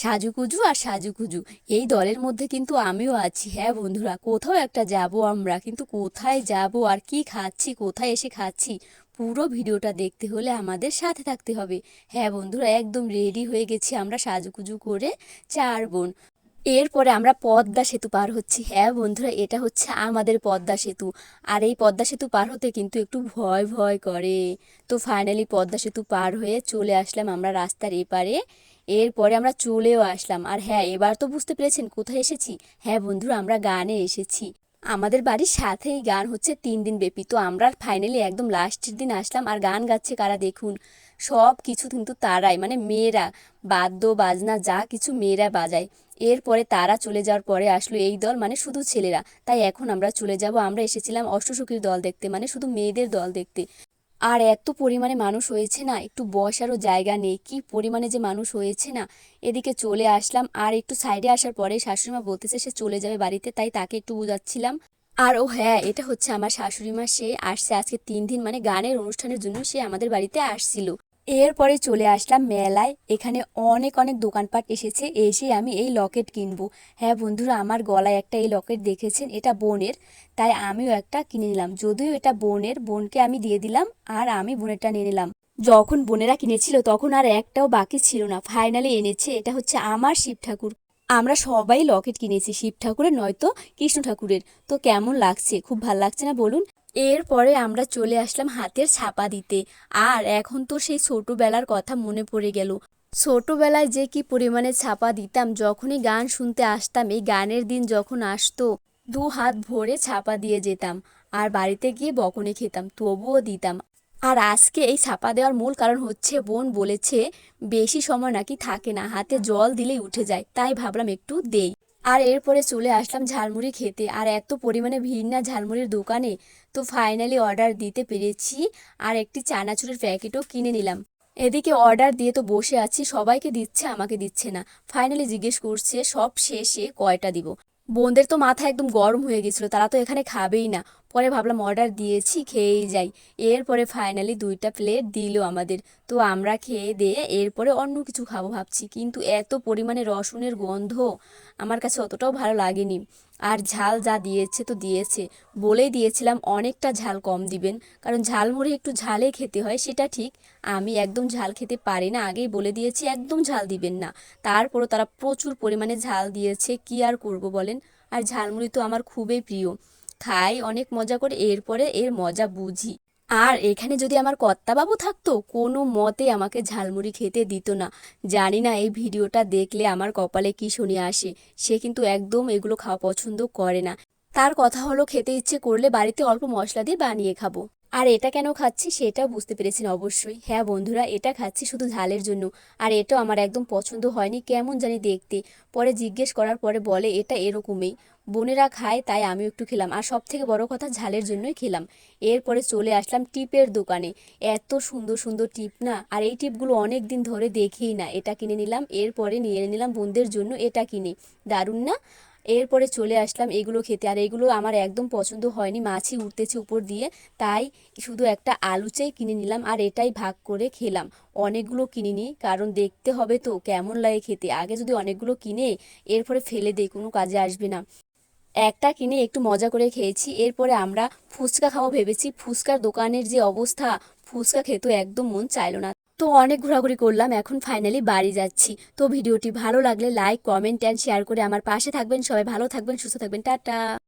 সাজুকুজু আর সাজুকুজু এই দলের মধ্যে কিন্তু আমিও আছি। হ্যাঁ বন্ধুরা, কোথাও একটা যাব আমরা, কিন্তু কোথায় যাব আর কি খাচ্ছি, কোথায় এসে খাচ্ছি, পুরো ভিডিওটা দেখতে হলে আমাদের সাথে থাকতে হবে। হ্যাঁ বন্ধুরা, একদম রেডি হয়ে গেছি আমরা সাজুকুজু করে চার বোন। এরপরে আমরা পদ্মা সেতু পার হচ্ছি। হ্যাঁ বন্ধুরা, এটা হচ্ছে আমাদের পদ্মা সেতু। আর এই পদ্মা সেতু পার হতে কিন্তু একটু ভয় ভয় করে। তো ফাইনালি পদ্মা সেতু পার হয়ে চলে আসলাম আমরা রাস্তার এপারে। এরপরে আমরা চলেও আসলাম। আর হ্যাঁ এবার তো বুঝতে পেরেছেন কোথায় এসেছি? হ্যাঁ বন্ধুরা, আমরা গানে এসেছি। আমাদের বাড়ির সাথেই গান হচ্ছে তিন দিন ব্যাপী। তো আমরা ফাইনালি একদম লাস্টের দিন আসলাম। আর গান গাচ্ছে কারা দেখুন? সব কিছু কিন্তু তারাই মানে মেয়েরা, বাদ্য, বাজনা, যা কিছু মেয়েরা বাজায়। এরপরে তারা চলে যাওয়ার পরে আসলো এই দল মানে শুধু ছেলেরা। তাই এখন আমরা চলে যাব। আমরা এসেছিলাম অষ্টসখীর দল দেখতে মানে শুধু মেয়েদের দল দেখতে। আর এত পরিমাণে মানুষ হয়েছে না, একটু বসারও জায়গা নেই, কি পরিমাণে যে মানুষ হয়েছে না। এদিকে চলে আসলাম, আর একটু সাইডে আসার পরে শাশুড়িমা বলতেছে সে চলে যাবে বাড়িতে, তাই তাকে একটু বোঝাচ্ছিলাম। আর ও হ্যাঁ এটা হচ্ছে আমার শাশুড়িমা, সে আসছে আজকে তিন দিন মানে গানের অনুষ্ঠানের জন্য সে আমাদের বাড়িতে আসছিল। এরপরে চলে আসলাম মেলায়। এখানে অনেক অনেক দোকানপাট এসেছে। এসে আমি এই লকেট কিনবো। হ্যাঁ বন্ধুরা, আমার গলায় একটা এই লকেট দেখেছেন? এটা বোনের। তাই আমিও একটা কিনে নিলাম। যদিও এটা বোনের, বোনকে আমি দিয়ে দিলাম আর আমি বোনেরটা নিয়ে নিলাম। যখন বোনেরা কিনেছিল তখন আর একটাও বাকি ছিল না। ফাইনালি এনেছে। এটা হচ্ছে আমার শিব ঠাকুর। আমরা সবাই লকেট কিনেছি শিব ঠাকুরের, নয়তো কৃষ্ণ ঠাকুরের। তো কেমন লাগছে? খুব ভালো লাগছে না বলুন? এরপরে আমরা চলে আসলাম হাতের ছাপা দিতে। আর এখন তো সেই ছোটবেলার কথা মনে পড়ে গেল। ছোটবেলায় যে কি পরিমাণে ছাপা দিতাম, যখনই গান শুনতে আসতাম, এই গানের দিন যখন আসতো, দু হাত ভরে ছাপা দিয়ে যেতাম। আর বাড়িতে গিয়ে বকনে খেতাম, তবুও দিতাম। আর আজকে এই ছাপা দেওয়ার মূল কারণ হচ্ছে, বোন বলেছে, বেশি সময় নাকি থাকে না, হাতে জল দিলেই উঠে যায়, তাই ভাবলাম একটু দেই। আর এরপরে চলে আসলাম ঝালমুড়ি খেতে, আর এত পরিমাণে ভিড় না ঝালমুড়ির দোকানে, তো ফাইনালি অর্ডার দিতে পেরেছি, আর একটি চানাচুরের প্যাকেটও কিনে নিলাম। এদিকে অর্ডার দিয়ে তো বসে আছি, সবাইকে দিচ্ছে, আমাকে দিচ্ছে না। ফাইনালি জিজ্ঞেস করছে, সব শেষে কয়টা দিব? বোনদের তো মাথা একদম গরম হয়ে গেছিল, তারা তো এখানে খাবেই না। পরে ভাবলাম অর্ডার দিয়েছি, খেয়েই যাই। এরপরে ফাইনালি দুইটা প্লেট দিল আমাদের। তো আমরা খেয়ে দিয়ে এরপরে অন্য কিছু খাব ভাবছি। কিন্তু এত পরিমাণে রসুনের গন্ধ আমার কাছে অতটাও ভালো লাগেনি। আর ঝাল যা দিয়েছে তো দিয়েছে। বলেই দিয়েছিলাম অনেকটা ঝাল কম দিবেন। কারণ ঝালমুড়ি একটু ঝালে খেতে হয়, সেটা ঠিক। আমি একদম ঝাল খেতে পারি না, আগেই বলে দিয়েছি একদম ঝাল দিবেন না। তারপরও তারা প্রচুর পরিমাণে ঝাল দিয়েছে, কি আর করব বলেন? আর ঝালমুড়ি তো আমার খুবই প্রিয়। খাই অনেক মজা করে, এরপরে এর মজা বুঝি। আর এখানে যদি আমার কর্তাবাবু থাকতো, কোনো মতে আমাকে ঝালমুড়ি খেতে দিত না। জানি না এই ভিডিওটা দেখলে আমার কপালে কি শুনে আসে। সে কিন্তু একদম এগুলো খাওয়া পছন্দ করে না। তার কথা হলো খেতে ইচ্ছে করলে বাড়িতে অল্প মশলা দিয়ে বানিয়ে খাব। আর এটা কেন খাচ্ছি সেটাও বুঝতে পেরেছেন অবশ্যই। হ্যাঁ বন্ধুরা, এটা খাচ্ছি শুধু ঝালের জন্য। আর এটাও আমার একদম পছন্দ হয়নি, কেমন জানি দেখতে। পরে জিজ্ঞেস করার পরে বলে, এটা এরকমই। বোনেরা খায়, তাই আমিও একটু খেলাম। আর সব থেকে বড় কথা, ঝালের জন্যই খেলাম। এরপরে চলে আসলাম টিপের দোকানে। এত সুন্দর সুন্দর টিপ না? আর এই টিপগুলো অনেক দিন ধরে দেখেই না। এটা কিনে নিলাম, এরপরে নিয়ে নিলাম বোনদের জন্য, এটা কিনে। দারুণ না? এরপরে চলে আসলাম এগুলো খেতে। আর এগুলো আমার একদম পছন্দ হয়নি, মাছি উঠতেছে উপর দিয়ে। তাই শুধু একটা আলু চাই কিনে নিলাম, আর এটাই ভাগ করে খেলাম। অনেকগুলো কিনে নিই কারণ দেখতে হবে তো, কেমন লাগে খেতে। আগে যদি অনেকগুলো কিনে, এরপরে ফেলে দেই, কোনো কাজে আসবে না। একটা কিনে একটু মজা করে খেয়েছি। এরপরে আমরা ফুচকা খাব ভেবেছি। ফুচকার দোকানের যে অবস্থা, ফুচকা খেতে একদম মন চাইল না। তো অনেক ঘোরাঘুরি করলাম, এখন ফাইনালি বাড়ি যাচ্ছি। তো ভিডিওটি ভালো লাগলে লাইক কমেন্ট অ্যান্ড শেয়ার করে আমার পাশে থাকবেন। সবাই ভালো থাকবেন, সুস্থ থাকবেন। টাটা!